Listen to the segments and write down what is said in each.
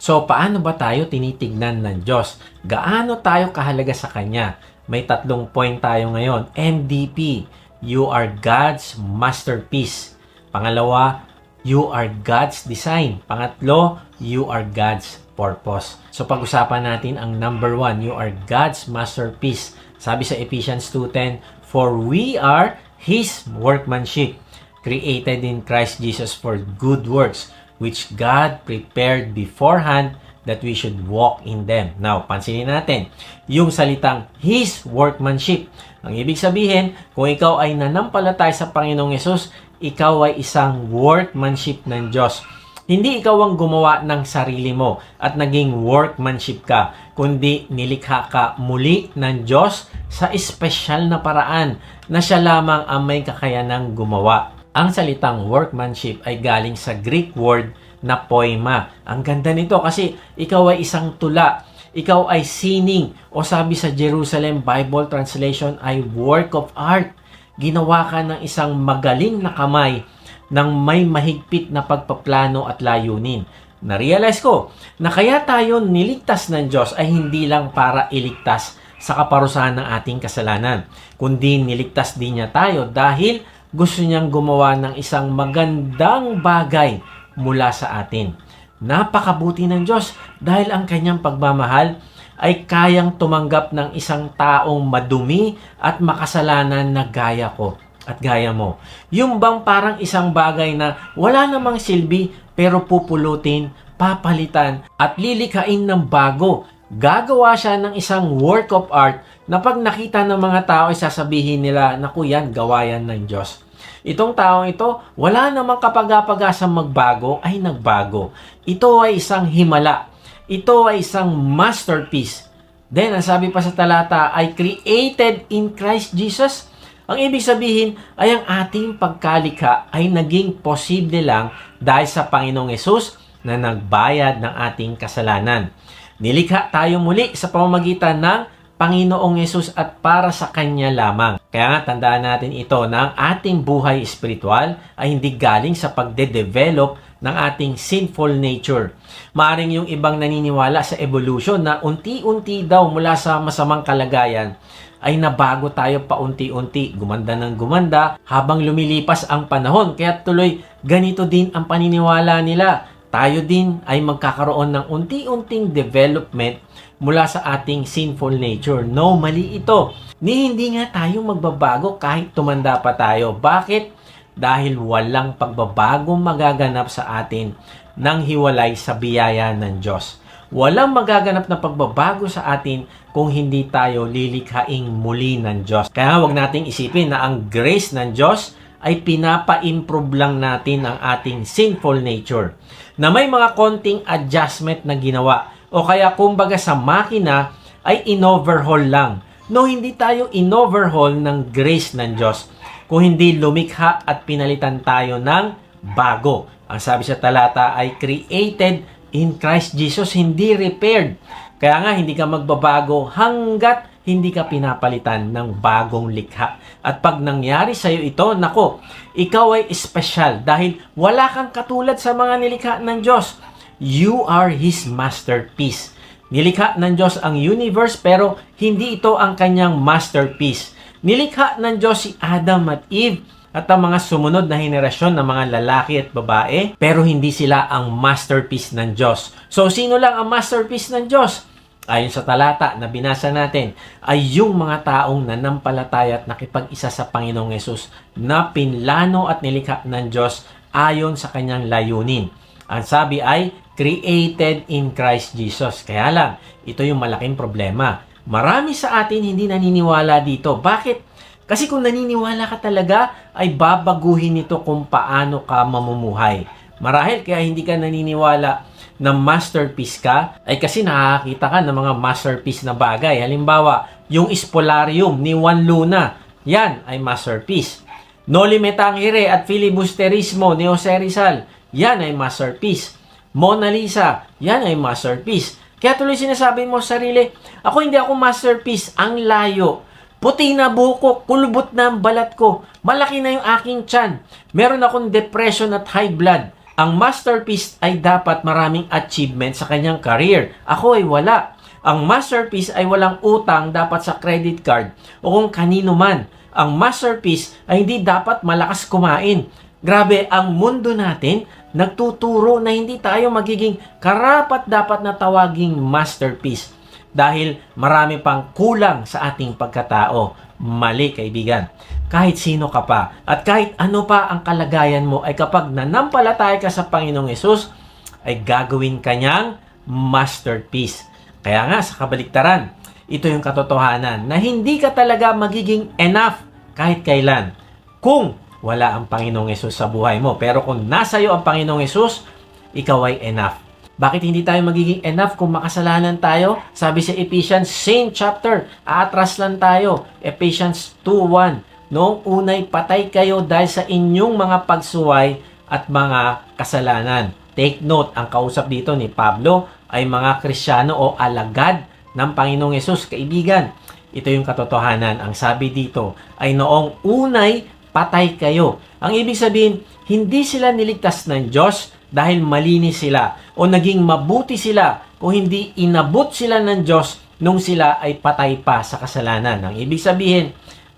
So, paano ba tayo tinitignan ng Diyos? Gaano tayo kahalaga sa Kanya? May tatlong point tayo ngayon. MDP, you are God's masterpiece. Pangalawa, you are God's design. Pangatlo, you are God's purpose. So, pag-usapan natin ang number one, you are God's masterpiece. Sabi sa Ephesians 2.10, For we are His workmanship, created in Christ Jesus for good works, which God prepared beforehand that we should walk in them. Now, pansinin natin, yung salitang His workmanship. Ang ibig sabihin, kung ikaw ay nanampalatay sa Panginoong Yesus, ikaw ay isang workmanship ng Diyos. Hindi ikaw ang gumawa ng sarili mo at naging workmanship ka, kundi nilikha ka muli ng Diyos sa espesyal na paraan na siya lamang ang may kakayanang gumawa. Ang salitang workmanship ay galing sa Greek word na poema. Ang ganda nito kasi ikaw ay isang tula. Ikaw ay sining o sabi sa Jerusalem Bible Translation ay work of art. Ginawa ka ng isang magaling na kamay ng may mahigpit na pagpaplano at layunin. Na-realize ko na kaya tayo niligtas ng Diyos ay hindi lang para iligtas sa kaparusahan ng ating kasalanan, kundi niligtas din niya tayo dahil gusto niyang gumawa ng isang magandang bagay mula sa atin. Napakabuti ng Diyos dahil ang kanyang pagmamahal ay kayang tumanggap ng isang taong madumi at makasalanan na gaya ko at gaya mo. Yung bang parang isang bagay na wala namang silbi pero pupulutin, papalitan at lilikhain ng bago. Gagawa siya ng isang work of art na pag nakita ng mga tao ay sasabihin nila, naku yan, gawa ng Diyos. Itong taong ito, wala namang kapag-apagasang magbago ay nagbago. Ito ay isang himala. Ito ay isang masterpiece. Then, ang sabi pa sa talata ay created in Christ Jesus. Ang ibig sabihin ay ang ating pagkalikha ay naging posible lang dahil sa Panginoong Yesus na nagbayad ng ating kasalanan. Nilikha tayo muli sa pamamagitan ng Panginoong Yesus at para sa Kanya lamang. Kaya nga tandaan natin ito na ang ating buhay espiritual ay hindi galing sa pagde-develop ng ating sinful nature. Maaring yung ibang naniniwala sa evolution na unti-unti daw mula sa masamang kalagayan ay nabago tayo paunti-unti, gumanda ng gumanda habang lumilipas ang panahon. Kaya tuloy ganito din ang paniniwala nila. Tayo din ay magkakaroon ng unti-unting development mula sa ating sinful nature. No, mali ito. Ni hindi nga tayo magbabago kahit tumanda pa tayo. Bakit? Dahil walang pagbabagong magaganap sa atin nang hiwalay sa biyaya ng Diyos. Walang magaganap na pagbabago sa atin kung hindi tayo lilikhaing muli ng Diyos. Kaya huwag nating isipin na ang grace ng Diyos ay pinapa-improve lang natin ang ating sinful nature na may mga konting adjustment na ginawa o kaya kumbaga sa makina ay in-overhaul lang. No, hindi tayo in-overhaul ng grace ng Diyos kung hindi lumikha at pinalitan tayo ng bago. Ang sabi sa talata ay created in Christ Jesus, hindi repaired. Kaya nga hindi ka magbabago hanggat hindi ka pinapalitan ng bagong likha. At pag nangyari sa iyo ito, nako, ikaw ay espesyal dahil wala kang katulad sa mga nilikha ng Diyos. You are His masterpiece. Nilikha ng Diyos ang universe pero hindi ito ang kanyang masterpiece. Nilikha ng Diyos si Adam at Eve at ang mga sumunod na henerasyon ng mga lalaki at babae pero hindi sila ang masterpiece ng Diyos. So sino lang ang masterpiece ng Diyos? Ayon sa talata na binasa natin, ay yung mga taong nanampalataya at nakipag-isa sa Panginoong Yesus na pinlano at nilikha ng Diyos ayon sa kanyang layunin. Ang sabi ay created in Christ Jesus. Kaya lang, ito yung malaking problema. Marami sa atin hindi naniniwala dito. Bakit? Kasi kung naniniwala ka talaga, ay babaguhin ito kung paano ka mamumuhay. Marahil kaya hindi ka naniniwala na masterpiece ka, ay kasi nakakita ka ng mga masterpiece na bagay. Halimbawa, yung Spolarium ni Juan Luna, yan ay masterpiece. Noli Me Tangere at Filibusterismo ni Jose Rizal, yan ay masterpiece. Mona Lisa, yan ay masterpiece. Kaya tuloy sinasabi mo sa sarili, ako hindi ako masterpiece, ang layo. Puti na buhok ko, kulubot na ang balat ko, malaki na yung aking tiyan, meron akong depression at high blood. Ang masterpiece ay dapat maraming achievement sa kanyang career. Ako ay wala. Ang masterpiece ay walang utang dapat sa credit card o kung kanino man. Ang masterpiece ay hindi dapat malakas kumain. Grabe, ang mundo natin nagtuturo na hindi tayo magiging karapat dapat na tawaging masterpiece dahil marami pang kulang sa ating pagkatao. Mali, kaibigan. Kahit sino ka pa at kahit ano pa ang kalagayan mo ay kapag nanampalataya ka sa Panginoong Yesus, ay gagawin kanyang masterpiece. Kaya nga, sa kabaliktaran, ito yung katotohanan na hindi ka talaga magiging enough kahit kailan kung wala ang Panginoong Yesus sa buhay mo. Pero kung nasa iyo ang Panginoong Yesus, ikaw ay enough. Bakit hindi tayo magiging enough kung makasalanan tayo? Sabi sa Ephesians, same chapter, aatras lang tayo. Ephesians 2.1 Noong unay patay kayo dahil sa inyong mga pagsuway at mga kasalanan. Take note, ang kausap dito ni Pablo ay mga Krisyano o alagad ng Panginoong Yesus. Kaibigan, ito yung katotohanan. Ang sabi dito ay noong unay patay kayo. Ang ibig sabihin, hindi sila niligtas ng Diyos dahil malinis sila o naging mabuti sila o hindi inabot sila ng Diyos nung sila ay patay pa sa kasalanan. Ang ibig sabihin,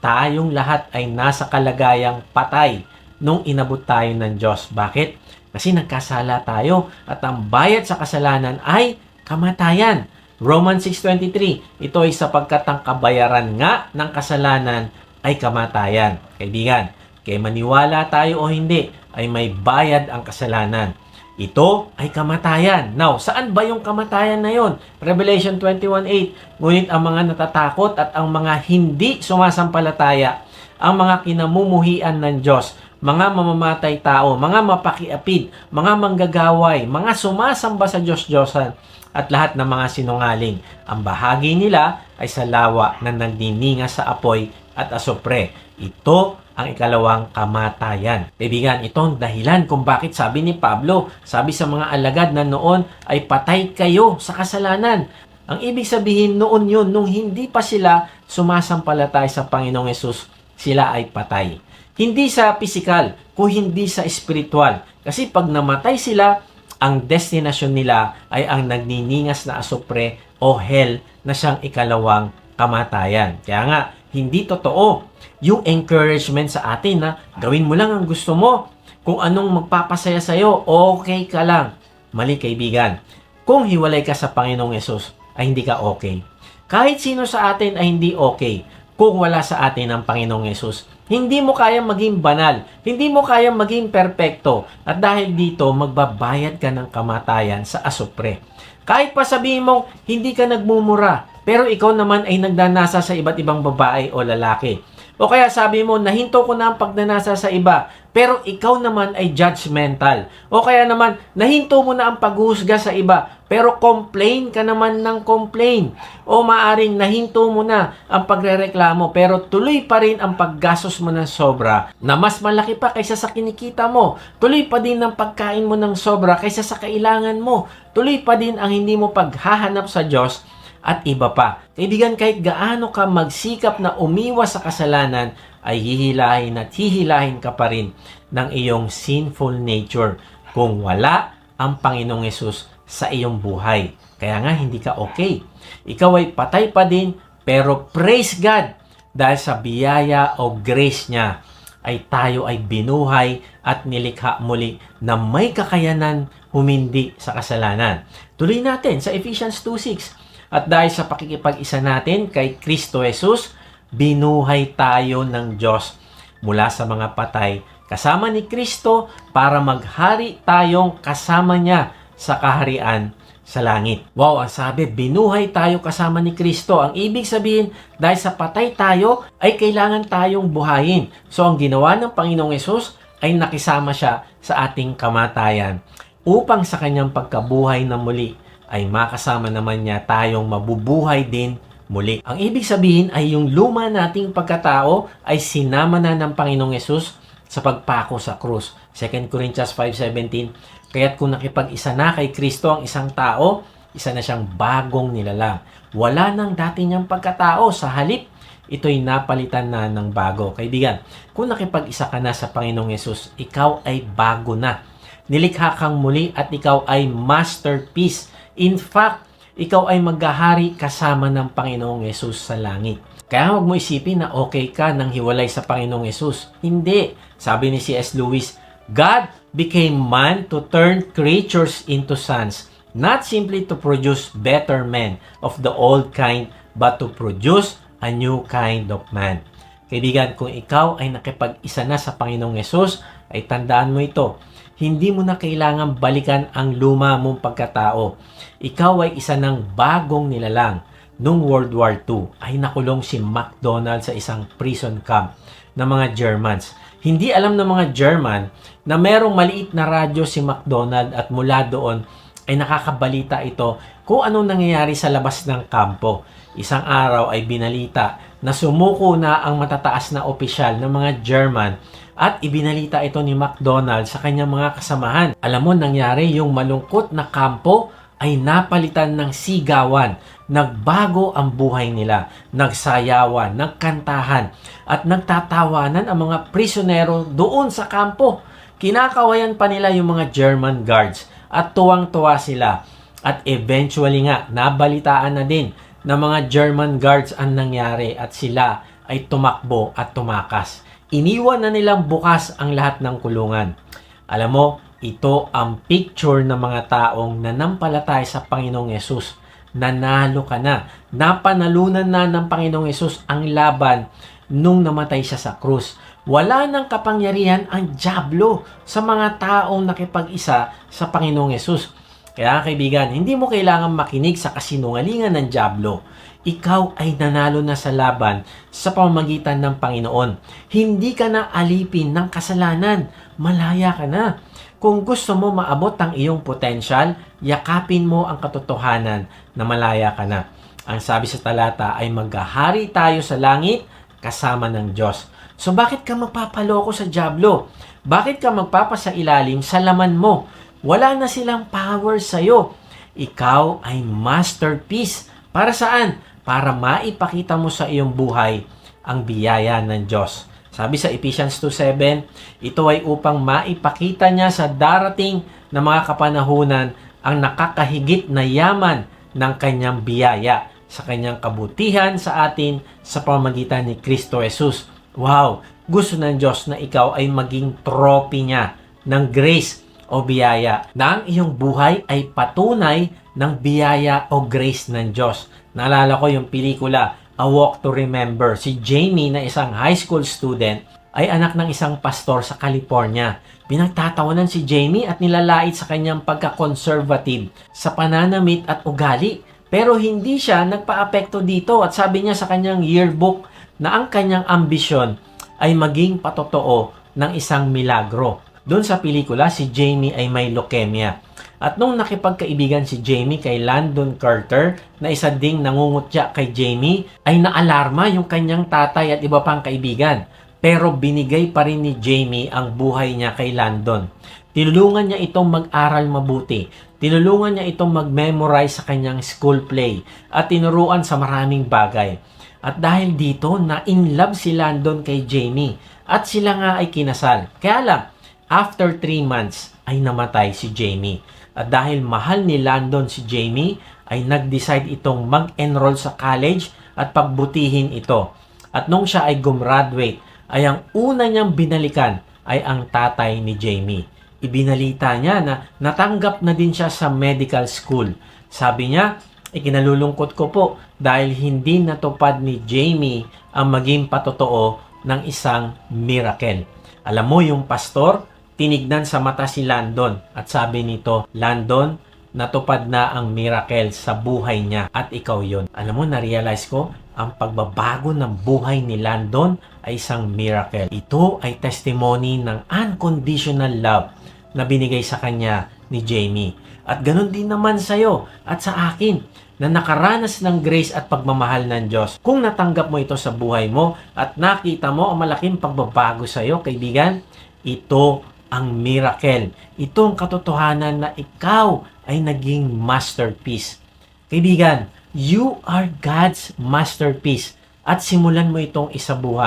tayong lahat ay nasa kalagayang patay nung inabot tayo ng Diyos. Bakit? Kasi nagkasala tayo at ang bayad sa kasalanan ay kamatayan. Romans 6.23, ito ay sapagkat ang kabayaran nga ng kasalanan ay kamatayan. Kaibigan, kay maniwala tayo o hindi, ay may bayad ang kasalanan. Ito ay kamatayan. Now, saan ba yung kamatayan na yon? Revelation 21.8 Ngunit ang mga natatakot at ang mga hindi sumasampalataya, ang mga kinamumuhian ng Diyos, mga mamamatay tao, mga mapakiapid, mga manggagaway, mga sumasamba sa Diyos-Diyosan, at lahat ng mga sinungaling. Ang bahagi nila ay sa lawa na nagnininga sa apoy at asopre. Ito ang ikalawang kamatayan. Kaibigan, ito ang dahilan kung bakit sabi ni Pablo, sabi sa mga alagad na noon ay patay kayo sa kasalanan. Ang ibig sabihin noon yun, nung hindi pa sila sumasampalatay sa Panginoong Yesus, sila ay patay. Hindi sa pisikal, kung hindi sa espiritual. Kasi pag namatay sila, ang destinasyon nila ay ang nagniningas na asupre o hell na siyang ikalawang kamatayan. Kaya nga, hindi totoo yung encouragement sa atin na gawin mo lang ang gusto mo. Kung anong magpapasaya sa'yo, okay ka lang. Mali kaibigan. Kung hiwalay ka sa Panginoong Yesus, ay hindi ka okay. Kahit sino sa atin ay hindi okay kung wala sa atin ang Panginoong Yesus. Hindi mo kaya maging banal. Hindi mo kaya maging perpekto. At dahil dito, magbabayad ka ng kamatayan sa asupre. Kahit pa sabihin mong hindi ka nagmumura, pero ikaw naman ay nagdanasa sa iba't ibang babae o lalaki. O kaya sabi mo, nahinto ko na ang pagnanasa sa iba, pero ikaw naman ay judgmental. O kaya naman, nahinto mo na ang paghuhusga sa iba, pero complain ka naman ng complain. O maaring nahinto mo na ang pagrereklamo, pero tuloy pa rin ang paggasos mo ng sobra na mas malaki pa kaysa sa kinikita mo. Tuloy pa din ang pagkain mo ng sobra kaysa sa kailangan mo. Tuloy pa din ang hindi mo paghahanap sa Diyos at iba pa. Kaibigan, kahit gaano ka magsikap na umiwas sa kasalanan, ay hihilahin at hihilahin ka pa rin ng iyong sinful nature kung wala ang Panginoong Yesus sa iyong buhay. Kaya nga, hindi ka okay. Ikaw ay patay pa din, pero praise God dahil sa biyaya o grace niya ay tayo ay binuhay at nilikha muli na may kakayanan humindi sa kasalanan. Tuloy natin sa Ephesians 2.6 at dahil sa pakikipag-isa natin kay Kristo Jesus, binuhay tayo ng Diyos mula sa mga patay kasama ni Kristo para maghari tayong kasama niya sa kaharian sa langit. Wow, ang sabi, binuhay tayo kasama ni Kristo. Ang ibig sabihin, dahil sa patay tayo, ay kailangan tayong buhayin. So, ang ginawa ng Panginoong Yesus ay nakisama siya sa ating kamatayan upang sa kanyang pagkabuhay na muli ay makasama naman niya tayong mabubuhay din muli. Ang ibig sabihin ay yung luma nating pagkatao ay sinama na ng Panginoong Yesus sa pagpako sa krus. 2 Corinthians 5.17 Kaya't kung nakipag-isa na kay Kristo ang isang tao, isa na siyang bagong nilalang. Wala nang dati niyang pagkatao. Sa halip, ito'y napalitan na ng bago. Kaibigan, kung nakipag-isa ka na sa Panginoong Yesus, ikaw ay bago na. Nilikha kang muli at ikaw ay masterpiece. In fact, ikaw ay maghahari kasama ng Panginoong Yesus sa langit. Kaya huwag mo isipin na okay ka nang hiwalay sa Panginoong Yesus. Hindi. Sabi ni C.S. Lewis, God became man to turn creatures into sons, not simply to produce better men of the old kind, but to produce a new kind of man. Kaibigan, kung ikaw ay nakipag-isa na sa Panginoong Yesus, ay tandaan mo ito. Hindi mo na kailangan balikan ang luma mong pagkatao. Ikaw ay isa ng bagong nilalang. Noong World War II ay nakulong si McDonald sa isang prison camp ng mga Germans. Hindi alam ng mga German na merong maliit na radyo si McDonald at mula doon ay nakakabalita ito kung anong nangyayari sa labas ng kampo. Isang araw ay binalita na sumuko na ang matataas na opisyal ng mga German at ibinalita ito ni McDonald sa kanyang mga kasamahan. Alam mo, nangyari yung malungkot na kampo ay napalitan ng sigawan. Nagbago ang buhay nila. Nagsayawan, nagkantahan, at nagtatawanan ang mga prisionero doon sa kampo. Kinakawayan pa nila yung mga German guards at tuwang-tuwa sila. At eventually nga, nabalitaan na din ng mga German guards ang nangyari at sila ay tumakbo at tumakas. Iniwan na nilang bukas ang lahat ng kulungan. Alam mo, ito ang picture ng mga taong nanampalataya sa Panginoong Yesus. Nanalo ka na. Napanalunan na ng Panginoong Yesus ang laban nung namatay siya sa krus. Wala nang kapangyarihan ang Diablo sa mga taong nakipag-isa sa Panginoong Yesus. Kaya kaibigan, hindi mo kailangan makinig sa kasinungalingan ng Diablo. Ikaw ay nanalo na sa laban sa pamamagitan ng Panginoon. Hindi ka na alipin ng kasalanan. Malaya ka na. Kung gusto mo maabot ang iyong potensyal, yakapin mo ang katotohanan na malaya ka na. Ang sabi sa talata ay maghahari tayo sa langit kasama ng Diyos. So bakit ka magpapaloko sa Diablo? Bakit ka magpapasailalim sa laman mo? Wala na silang power sa'yo. Ikaw ay masterpiece. Para saan? Para maipakita mo sa iyong buhay ang biyaya ng Diyos. Sabi sa Ephesians 2.7, ito ay upang maipakita niya sa darating na mga kapanahunan ang nakakahigit na yaman ng kanyang biyaya sa kanyang kabutihan sa atin sa pamagitan ni Kristo Jesus. Wow! Gusto ng Diyos na ikaw ay maging trophy niya ng grace o biyaya na ang iyong buhay ay patunay ng biyaya o grace ng Diyos. Naalala ko yung pelikula A Walk to Remember. Si Jamie na isang high school student ay anak ng isang pastor sa California. Pinagtatawanan si Jamie at nilalait sa kanyang pagka-conservative sa pananamit at ugali. Pero hindi siya nagpa-apekto dito at sabi niya sa kanyang yearbook na ang kanyang ambisyon ay maging patotoo ng isang milagro. Doon sa pelikula, si Jamie ay may leukemia. At nung nakipagkaibigan si Jamie kay Landon Carter, na isa ding nangungutya kay Jamie, ay naalarma yung kanyang tatay at iba pang kaibigan. Pero binigay pa rin ni Jamie ang buhay niya kay Landon. Tinulungan niya itong mag-aral mabuti. Tinulungan niya itong mag-memorize sa kanyang school play. At tinuruan sa maraming bagay. At dahil dito, na in love si Landon kay Jamie. At sila nga ay kinasal. Kaya lang, after 3 months, ay namatay si Jamie. At dahil mahal ni Landon si Jamie, ay nag-decide itong mag-enroll sa college at pagbutihin ito. At nung siya ay gumraduate, ay ang una niyang binalikan ay ang tatay ni Jamie. Ibinalita niya na natanggap na din siya sa medical school. Sabi niya, ikinalulungkot ko po dahil hindi natupad ni Jamie ang maging patotoo ng isang miracle. Alam mo yung pastor, tinignan sa mata si Landon at sabi nito, Landon, natupad na ang miracle sa buhay niya at ikaw yon. Alam mo, na-realize ko, ang pagbabago ng buhay ni Landon ay isang miracle. Ito ay testimony ng unconditional love na binigay sa kanya ni Jamie. At ganun din naman sa'yo at sa akin na nakaranas ng grace at pagmamahal ng Diyos. Kung natanggap mo ito sa buhay mo at nakita mo ang malaking pagbabago sa iyo, kaibigan, ito ang miracle. Ito ang katotohanan na ikaw ay naging masterpiece. Kaibigan, you are God's masterpiece at simulan mo itong isabuhay.